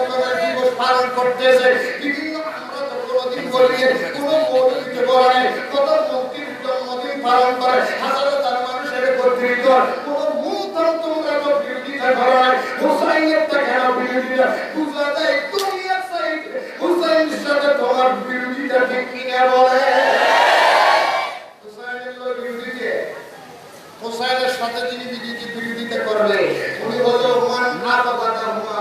বন্ধনের দিবস পালন করতেছে। বিভিন্ন আমরা তো কোনোদিন বলি কোনো মৌলিক জীবনে কত মুক্তির জন্মদিন পালন করে হাজারো তার মানুষের কর্তৃত্ব, কোনো মুহূর্ত তোমরা তো বিরোধিতা করো না হুসাইনের তো কেন বিরোধিতা বুঝলা যায় তুমি হুসাইন সাথে তোমার বিরোধিতা ঠিক কিনা বলে? হুসাইনের সাথে যিনি বিরোধিতা করবে উনি হলো মান না বাবা না হুমা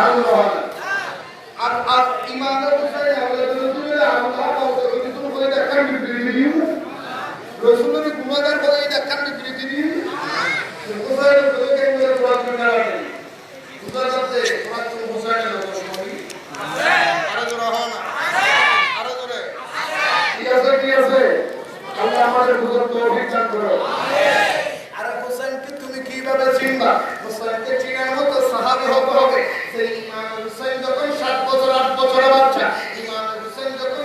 আর আর ইমানের বিষয়ে আমরা বলতে যদি তুমি বলে দেখান বিবৃতি রসুলের গুণাগার আল্লাহ আমাদের করো। তুমি কীভাবে চিনবা? হোসেনকে চিনার মতো সাহাবী হতে হবে সেই ইমাম হোসেন যখন সাত বছর আট বছরের বাচ্চা ইমাম হোসেন যখন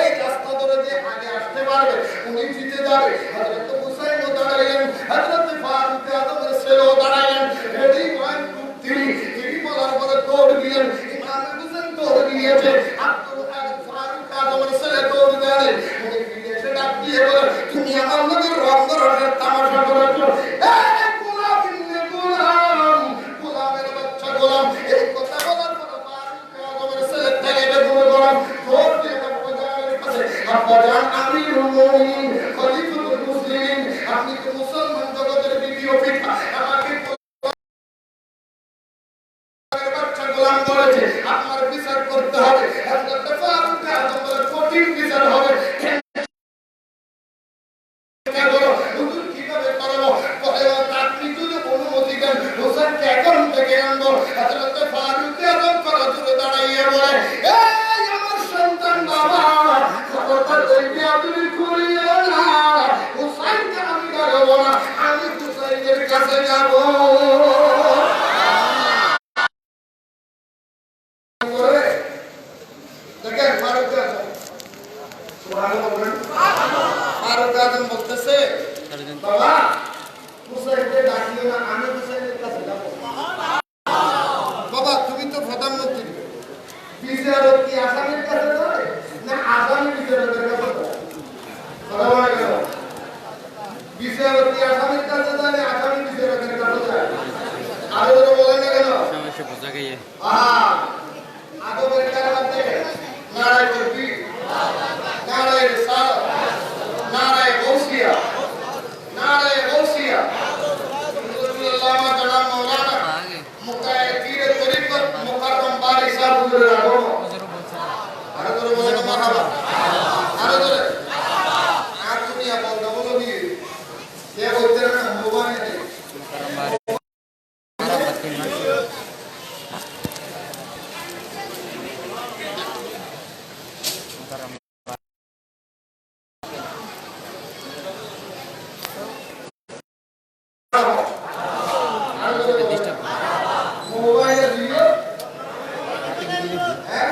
পারবে উনি জিতে যাবে হযরত বলেছে আপনার বিচার করতে হবে হযরত ফারুক আযমের কঠিন বিচার হবে চিন্তা করো, হুজুর কীভাবে করব? বলে, আপনি যদি অনুমতি দেন, হোসেনকে এখন থেকে আনব। হযরত ফারুক আযম করজোড়ে দাঁড়াইয়া বলে, "এই আমার সন্তান বাবা, খবরদার ওই বেয়াদবি করিও না। হোসেনকে আমি দাঁড়াবো না, আমি হোসেনের কাছে যাব।" করে, দেখেন ফারুক আযম, সুবহানাল্লাহ বলেন। ফারুক আযম বলতেছে বাবা হুসাইনকে ডাকলে না আমি হুসাইনের কাছে যাব বাবা তুমি তো প্রধানমন্ত্রী বিচারক কি আসামির কাছে যায় না আসামি বিচারকের কাছে যায় কথা বলা গেল বিচারক কি আসামির কাছে যায় না আসামি বিচারকের কাছে যায় আরও তো বলেন না কেন? সমস্যা বোঝা গিয়ে আহা কারণে নারায় করবি নারায় রিসালাত নারায় গৌসিয়া নারায় গৌসিয়া আল্লামা জনাব মৌলানা মুকায় পীরে তরিকত মুকাররম বারি সাহেব হুজুরের আগমন আরও জোরে বলেন মারহাবা আরও জোরে আর দুনিয়া বলতে বলো দিয়ে কে বলতে না মোবাইল নেই আরও জোরে বলেন। মোবাইলে দিয়ে হ্যাঁ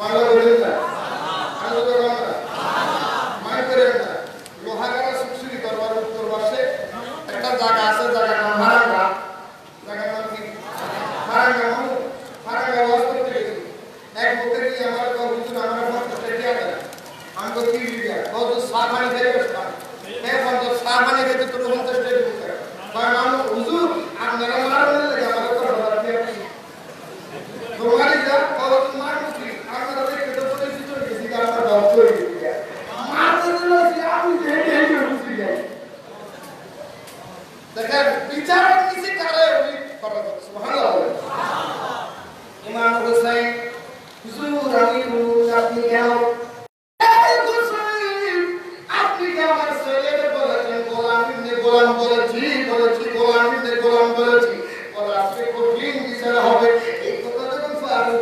மகளிர் গোলাম বলেছি বলেছি, গোলামদের গোলাম বলেছি। কথা আজকে কঠিন বিচার হবে। এই কথা যখন ফারুক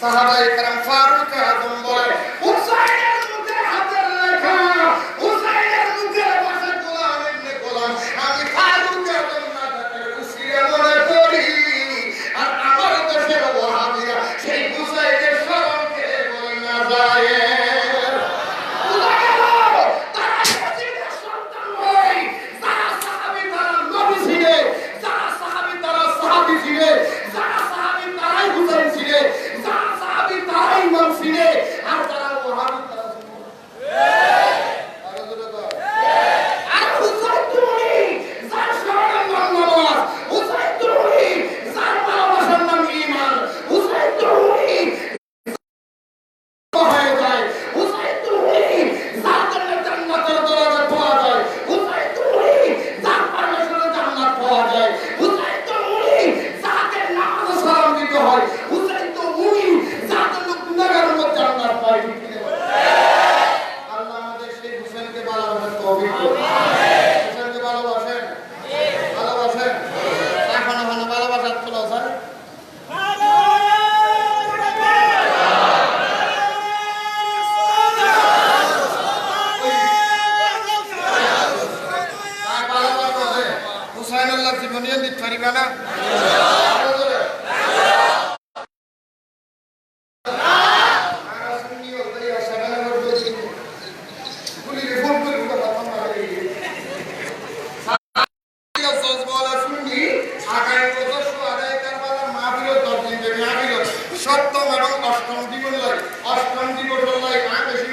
সাহাবাই কারাম ফারুক আজম বলে এবং আশ্রম জীবন লাই আশ্রম জীবন লাই আর বেশি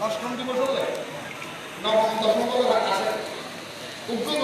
অষ্টম দিবস হলে নবম, দশম আছে। উদ্যোগ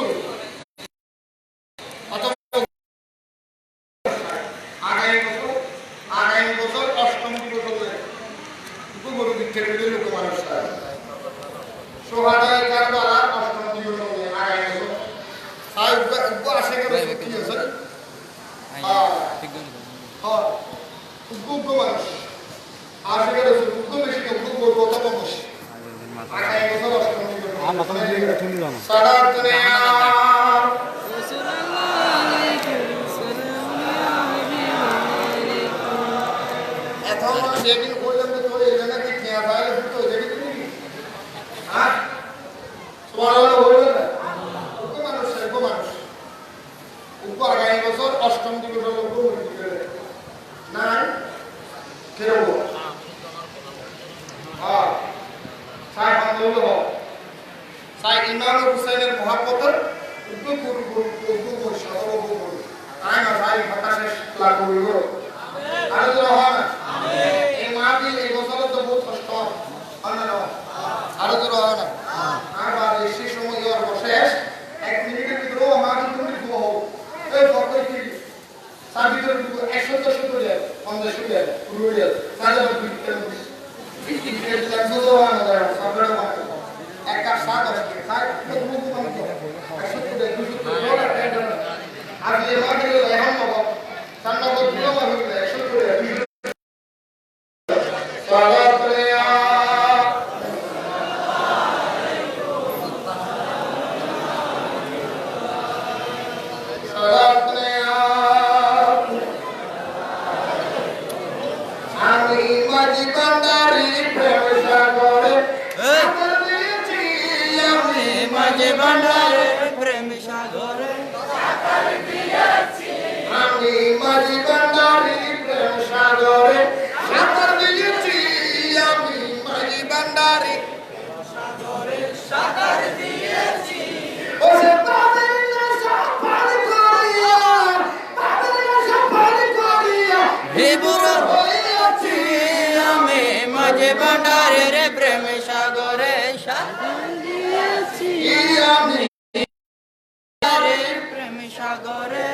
প্রেম সাগরে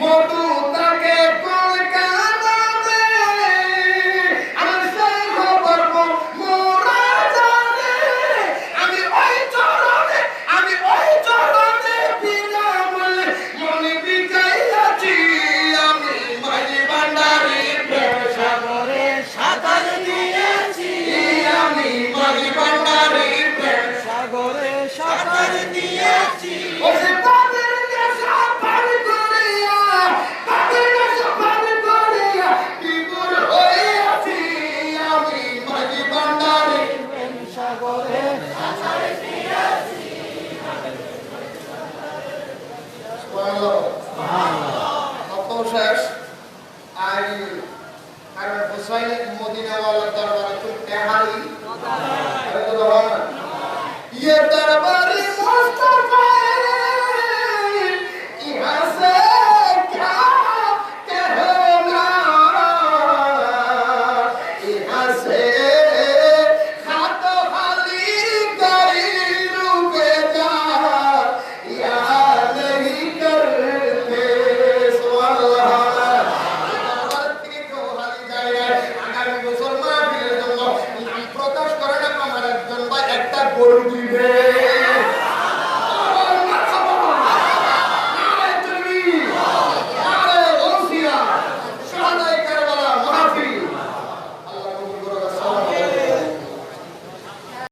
মধু Umar আর কারণ হুসাইন মদিনাওয়ালার দরবারে তো বেহালি। আরে তো দরবারে মুস্তাফা